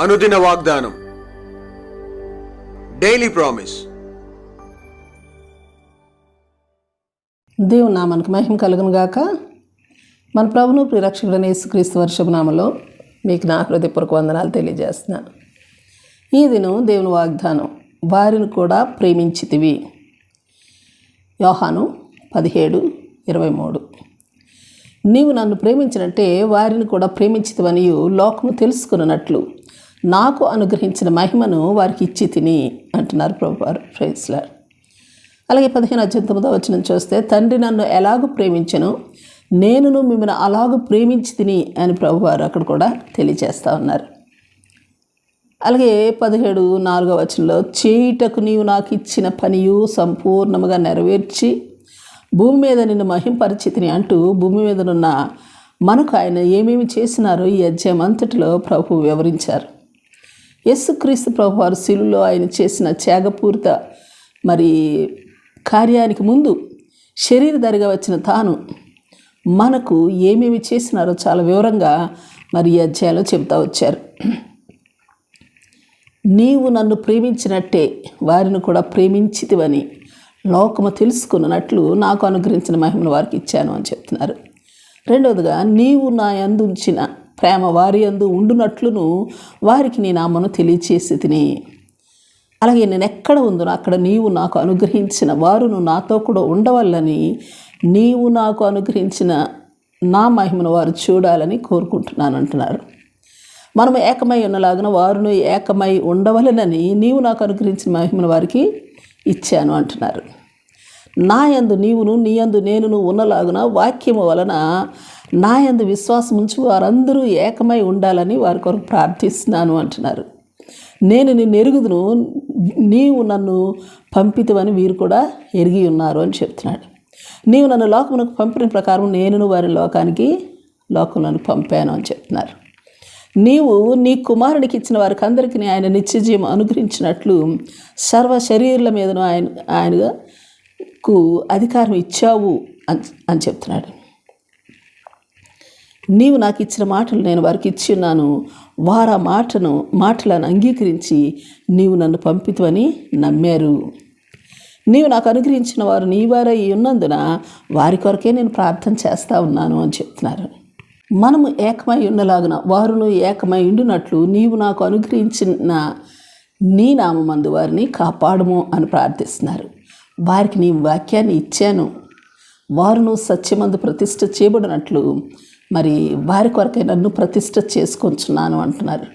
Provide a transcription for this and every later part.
అనుదిన వాగ్దానం. Daily promise దేవుని నామానికి మహిమ కలుగును గాక. మన ప్రభును ప్రిరక్షకుడైన యేసుక్రీస్తు వర్షభనామలో మీకు నా హృదయపూర్వక వందనాలు తెలియజేస్తున్నాను ఈ దినం దేవుని వాగ్దానం వారిని కూడా ప్రేమించితివి. యోహాను పదిహేడు ఇరవై మూడు. నీవు నన్ను ప్రేమించినట్టే వారిని కూడా ప్రేమించితివనియు లోకము తెలుసుకున్నట్లు. నాకు అనుగ్రహించిన మహిమను వారికి ఇచ్చి తిని అంటున్నారు ప్రభువారు. ప్రైస్లార్ అలాగే పదిహేను అధ్యాయం వచ్చిన చూస్తే తండ్రి నన్ను ఎలాగూ ప్రేమించను? నేనును మిమ్మల్ని అలాగూ ప్రేమించి తిని అని ప్రభువారు అక్కడ కూడా తెలియజేస్తూ ఉన్నారు. అలాగే పదిహేడు నాలుగో వచనంలో చేయుటకు నీవు నాకు ఇచ్చిన పనియు సంపూర్ణముగా నెరవేర్చి భూమి మీద నిన్ను మహింపరిచితిని అంటూ భూమి మీదనున్న మనకు ఆయన ఏమేమి చేసినారో ఈ అధ్యాయం అంతటిలో ప్రభు వివరించారు. యేసుక్రీస్తు ప్రభు వారు శిలులో ఆయన చేసిన త్యాగపూరిత మరి కార్యానికి ముందు శరీరధారిగా వచ్చిన తాను మనకు ఏమేమి చేసినారో చాలా వివరంగా మరి ఈ అధ్యాయంలో చెబుతా వచ్చారు. నీవు నన్ను ప్రేమించినట్టే వారిని కూడా ప్రేమించితివని. లోకము తెలుసుకున్నట్లు నాకు అనుగ్రహించిన మహిమను వారికి ఇచ్చాను అని చెప్తున్నారు. రెండవదిగా నీవు నా యందు ఉంచిన ప్రేమ వారి యందు ఉండునట్లును వారికి నీ నామను తెలియచేసి తిని. అలాగే నేను ఎక్కడ ఉందో అక్కడ నీవు నాకు అనుగ్రహించిన వారును నాతో కూడా ఉండవల్లని నీవు నాకు అనుగ్రహించిన నా మహిమను వారు చూడాలని కోరుకుంటున్నాను అంటున్నారు. మనము ఏకమై ఉన్నలాగిన వారును ఏకమై ఉండవలెనని నీవు నాకు అనుగ్రహించిన మహిమను వారికి ఇచ్చాను అంటున్నారు. నా యందు నీవును నీ యందు నేనును ఉన్నలాగున వాక్యము వలన నా యందు విశ్వాసం ఉంచి వారందరూ ఏకమై ఉండాలని వారి కొరకు ప్రార్థిస్తున్నాను అంటున్నారు. నేను నిన్ను ఎరుగుదును నీవు నన్ను పంపితవని వీరు కూడా ఎరిగి ఉన్నారు అని చెప్తున్నాడు. నీవు నన్ను లోకమునకు పంపిన ప్రకారం నేనును వారి లోకానికి లోకంలోని పంపాను అని చెప్తున్నారు. నీవు నీ కుమారునికి ఇచ్చిన వారికి అందరికీ ఆయన నిత్యజీవం అనుగ్రహించినట్లు సర్వ శరీరుల మీదను ఆయన ఆయనకు అధికారం ఇచ్చావు అని అని చెప్తున్నాడు. నీవు నాకు ఇచ్చిన మాటలు నేను వారికి ఇచ్చి ఉన్నాను. వారు ఆ మాటను మాటలను అంగీకరించి నీవు నన్ను పంపితువని నమ్మారు. నీవు నాకు అనుగ్రహించిన వారు నీ వారై ఉన్నందున వారి కొరకే నేను ప్రార్థన చేస్తా ఉన్నాను అని చెప్తున్నారు. మనము ఏకమై ఉన్నలాగున వారును ఏకమై ఉండినట్లు నీవు నాకు అనుగ్రహించిన నీ నామందు వారిని కాపాడము అని ప్రార్థిస్తున్నారు. వారికి నీ వాక్యాన్ని ఇచ్చాను. వారును సత్యమందు ప్రతిష్ట చేయబడినట్లు మరి వారి కొరకై నన్ను ప్రతిష్ట చేసుకొంచున్నాను అంటున్నారు.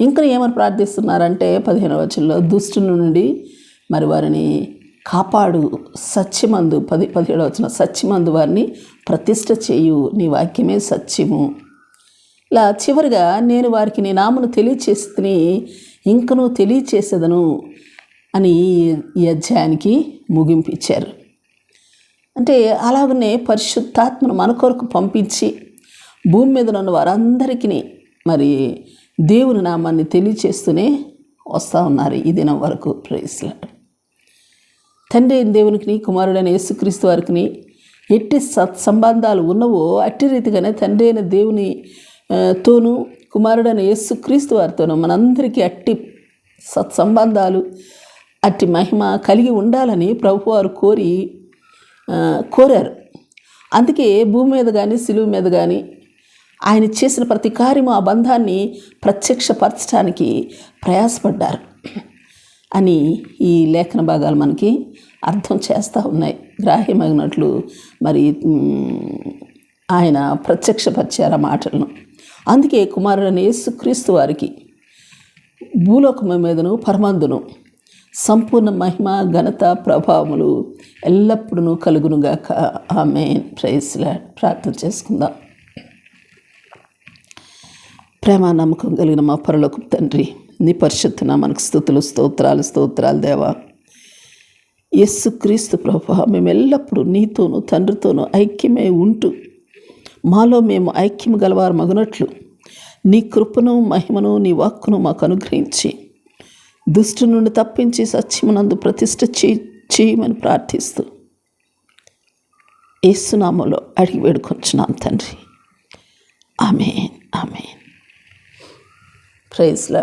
ఇంకా ఏమని ప్రార్థిస్తున్నారంటే పదిహేను వచనంలో దుష్టుని నుండి మరి వారిని కాపాడు. సత్యమందు పది పదిహేడు వచ్చిన సత్యమందు వారిని ప్రతిష్ట చేయు. నీ వాక్యమే సత్యము. ఇలా చివరిగా నేను వారికి నీ నామను తెలియచేస్తుని ఇంకనూ తెలియచేసేదను అని ఈ అధ్యాయానికి ముగింపు ఇచ్చారు. అంటే అలాగనే పరిశుద్ధాత్మను మన కొరకు పంపించి భూమి మీద ఉన్న వారందరికీ మరి దేవుని నామాన్ని తెలియచేస్తూనే వస్తూ ఉన్నారు ఈ దినం వరకు. ప్రేస్లాడు తండ్రి అయిన దేవునికి కుమారుడైన యేసుక్రీస్తు వారికి ఎట్టి సత్ సంబంధాలు ఉన్నవో అట్టి రీతిగానే తండ్రి అయిన దేవుని తోనూ కుమారుడైన యేసుక్రీస్తు వారితోనూ మనందరికీ అట్టి సత్సంబంధాలు అట్టి మహిమ కలిగి ఉండాలని ప్రభువారు కోరి కోరారు. అందుకే భూమి మీద కానీ సిలువు మీద కానీ ఆయన చేసిన ప్రతి కార్యము ఆ బంధాన్ని ప్రత్యక్షపరచడానికి ప్రయాసపడ్డారు. అని ఈ లేఖన భాగాలు మనకి అర్థం చేస్తూ ఉన్నాయి. గ్రాహ్యమైనట్లు మరి ఆయన ప్రత్యక్షపరిచారు ఆ మాటలను. అందుకే కుమారుడైన యేసుక్రీస్తు వారికి భూలోకం మీదను పరమందును సంపూర్ణ మహిమ ఘనత ప్రభావములు ఎల్లప్పుడూ కలుగునుగాక ఆమె ప్రైస్లా ప్రార్థన చేసుకుందాం. ప్రేమ నమ్మకం కలిగిన మా పరలోకం తండ్రి నీ పరిశుద్ధన మనకు స్థుతులు స్తోత్రాలు స్తోత్రాలు దేవా. యేసుక్రీస్తు ప్రభా మేము ఎల్లప్పుడూ నీతోనూ తండ్రితోనూ ఐక్యమై ఉంటూ మాలో మేము ఐక్యం గలవారు మగునట్లు నీ కృపను మహిమను నీ వాక్కును మాకు అనుగ్రహించి దుష్టు నుండి తప్పించి సత్యమునందు ప్రతిష్ట చేయి చేయమని ప్రార్థిస్తూ ఏసునామలో అడిగి వేడుకొంచున్నాం తండ్రి. ఆమె ఆమె ప్రైజ్లా